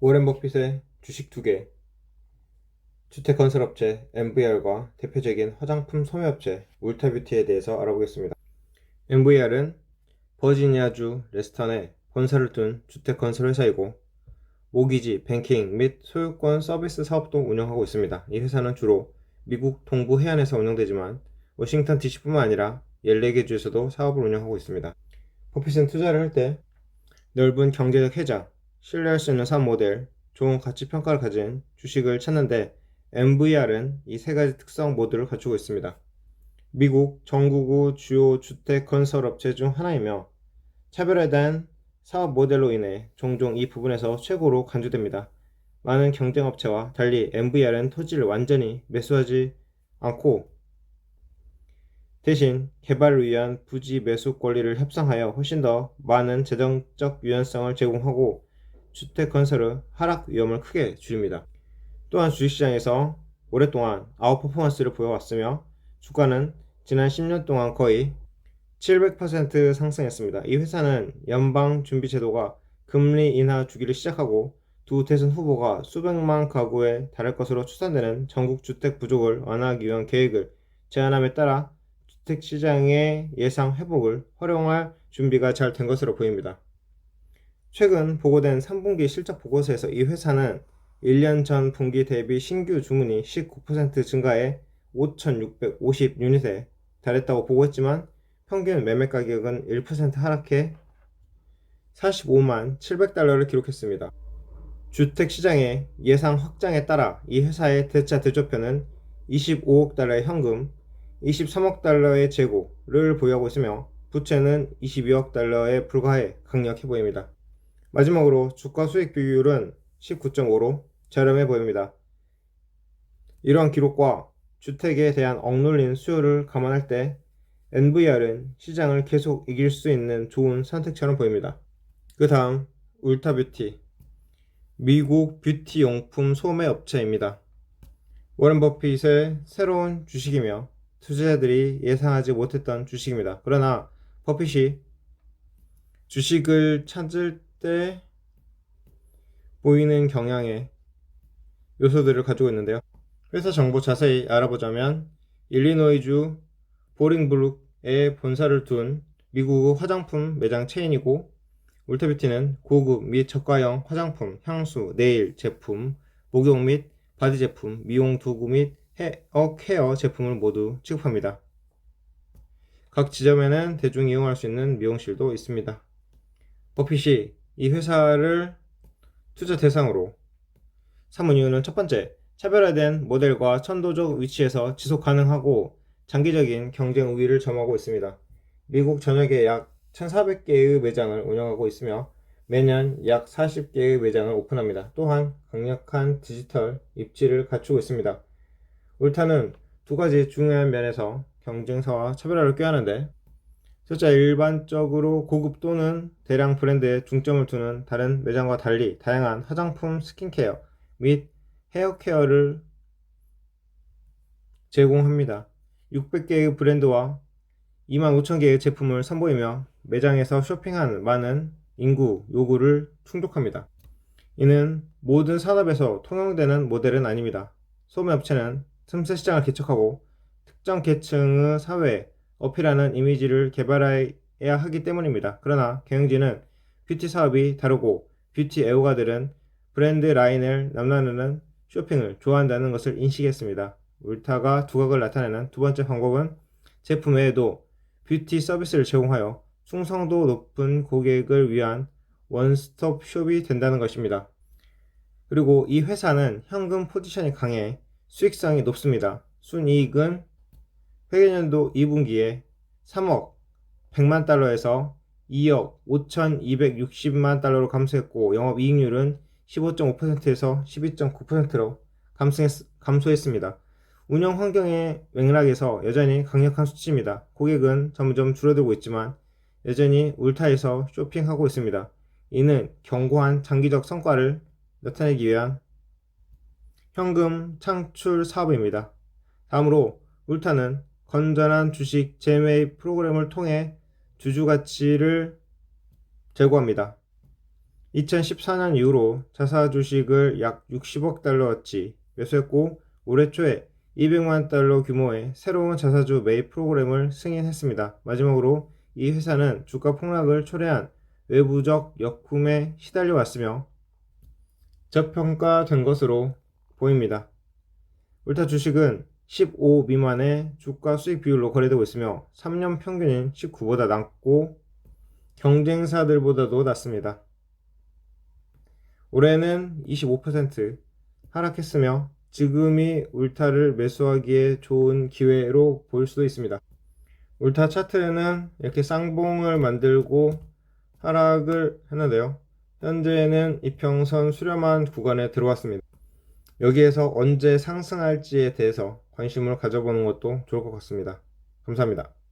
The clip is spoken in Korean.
워렌 버핏의 주식 2개, 주택 건설업체 MVR과 대표적인 화장품 소매업체 울타뷰티에 대해서 알아보겠습니다. MVR은 버지니아주 레스턴에 본사를 둔 주택 건설 회사이고 모기지, 뱅킹 및 소유권 서비스 사업도 운영하고 있습니다. 이 회사는 주로 미국 동부 해안에서 운영되지만 워싱턴 DC뿐만 아니라 14개 주에서도 사업을 운영하고 있습니다. 버핏은 투자를 할 때 넓은 경제적 해자, 신뢰할 수 있는 사업 모델, 좋은 가치 평가를 가진 주식을 찾는데 MVR은 이 세 가지 특성 모두를 갖추고 있습니다. 미국 전국구 주요 주택 건설 업체 중 하나이며 차별화된 사업 모델로 인해 종종 이 부분에서 최고로 간주됩니다. 많은 경쟁 업체와 달리 MVR은 토지를 완전히 매수하지 않고 대신 개발을 위한 부지 매수 권리를 협상하여 훨씬 더 많은 재정적 유연성을 제공하고 주택 건설의 하락 위험을 크게 줄입니다. 또한 주식시장에서 오랫동안 아웃 퍼포먼스를 보여왔으며 주가는 지난 10년 동안 거의 700% 상승했습니다. 이 회사는 연방준비제도가 금리 인하 주기를 시작하고 두 대선 후보가 수백만 가구에 달할 것으로 추산되는 전국 주택 부족을 완화하기 위한 계획을 제안함에 따라 주택 시장의 예상 회복을 활용할 준비가 잘 된 것으로 보입니다. 최근 보고된 3분기 실적 보고서에서 이 회사는 1년 전 분기 대비 신규 주문이 19% 증가해 5,650 유닛에 달했다고 보고했지만 평균 매매 가격은 1% 하락해 45만 700달러를 기록했습니다. 주택 시장의 예상 확장에 따라 이 회사의 대차 대조표는 25억 달러의 현금, 23억 달러의 재고를 보유하고 있으며 부채는 22억 달러에 불과해 강력해 보입니다. 마지막으로 주가 수익 비율은 19.5로 저렴해 보입니다. 이러한 기록과 주택에 대한 억눌린 수요를 감안할 때 NVR은 시장을 계속 이길 수 있는 좋은 선택처럼 보입니다. 그 다음 울타뷰티 미국 뷰티 용품 소매 업체입니다. 워렌 버핏의 새로운 주식이며 투자자들이 예상하지 못했던 주식입니다. 그러나 버핏이 주식을 찾을 때 보이는 경향의 요소들을 가지고 있는데요. 회사 정보 자세히 알아보자면 일리노이주 보링브룩에 본사를 둔 미국 화장품 매장 체인이고 울타뷰티는 고급 및 저가형 화장품, 향수, 네일 제품, 목욕 및 바디 제품, 미용 도구 및 헤어 케어 제품을 모두 취급합니다. 각 지점에는 대중이 이용할 수 있는 미용실도 있습니다. 버핏이 이 회사를 투자 대상으로 삼은 이유는 첫 번째, 차별화된 모델과 천도적 위치에서 지속 가능하고 장기적인 경쟁 우위를 점하고 있습니다. 미국 전역에 약 1,400개의 매장을 운영하고 있으며 매년 약 40개의 매장을 오픈합니다. 또한 강력한 디지털 입지를 갖추고 있습니다. 울타는 두 가지 중요한 면에서 경쟁사와 차별화를 꾀하는데 첫째 일반적으로 고급 또는 대량 브랜드에 중점을 두는 다른 매장과 달리 다양한 화장품, 스킨케어 및 헤어케어를 제공합니다. 600개의 브랜드와 2만 5천 개의 제품을 선보이며 매장에서 쇼핑하는 많은 인구 요구를 충족합니다. 이는 모든 산업에서 통용되는 모델은 아닙니다. 소매업체는 틈새 시장을 개척하고 특정 계층의 사회에 어필하는 이미지를 개발해야 하기 때문입니다. 그러나 경영진은 뷰티 사업이 다르고 뷰티 애호가들은 브랜드 라인을 남나누는 쇼핑을 좋아한다는 것을 인식했습니다. 울타가 두각을 나타내는 두 번째 방법은 제품 외에도 뷰티 서비스를 제공하여 충성도 높은 고객을 위한 원스톱 숍이 된다는 것입니다. 그리고 이 회사는 현금 포지션이 강해 수익성이 높습니다. 순이익은 회계년도 2분기에 3억 100만 달러에서 2억 5,260만 달러로 감소했고 영업이익률은 15.5%에서 12.9%로 감소했, 감소했 습니다. 운영 환경의 맥락에서 여전히 강력한 수치입니다. 고객은 점점 줄어들고 있지만 여전히 울타에서 쇼핑하고 있습니다. 이는 견고한 장기적 성과를 나타내기 위한 현금 창출 사업입니다. 다음으로 울타는 건전한 주식 재매입 프로그램을 통해 주주 가치를 제고합니다. 2014년 이후로 자사 주식을 약 60억 달러어치 매수했고 올해 초에 200만 달러 규모의 새로운 자사주 매입 프로그램을 승인했습니다. 마지막으로 이 회사는 주가 폭락을 초래한 외부적 역품에 시달려 왔으며 저평가된 것으로 보입니다. 울타 주식은 15 미만의 주가 수익 비율로 거래되고 있으며 3년 평균인 19보다 낮고 경쟁사들보다도 낮습니다. 올해는 25% 하락했으며 지금이 울타를 매수하기에 좋은 기회로 보일 수도 있습니다. 울타 차트에는 이렇게 쌍봉을 만들고 하락을 했는데요. 현재는 이평선 수렴한 구간에 들어왔습니다. 여기에서 언제 상승할지에 대해서 관심을 가져보는 것도 좋을 것 같습니다. 감사합니다.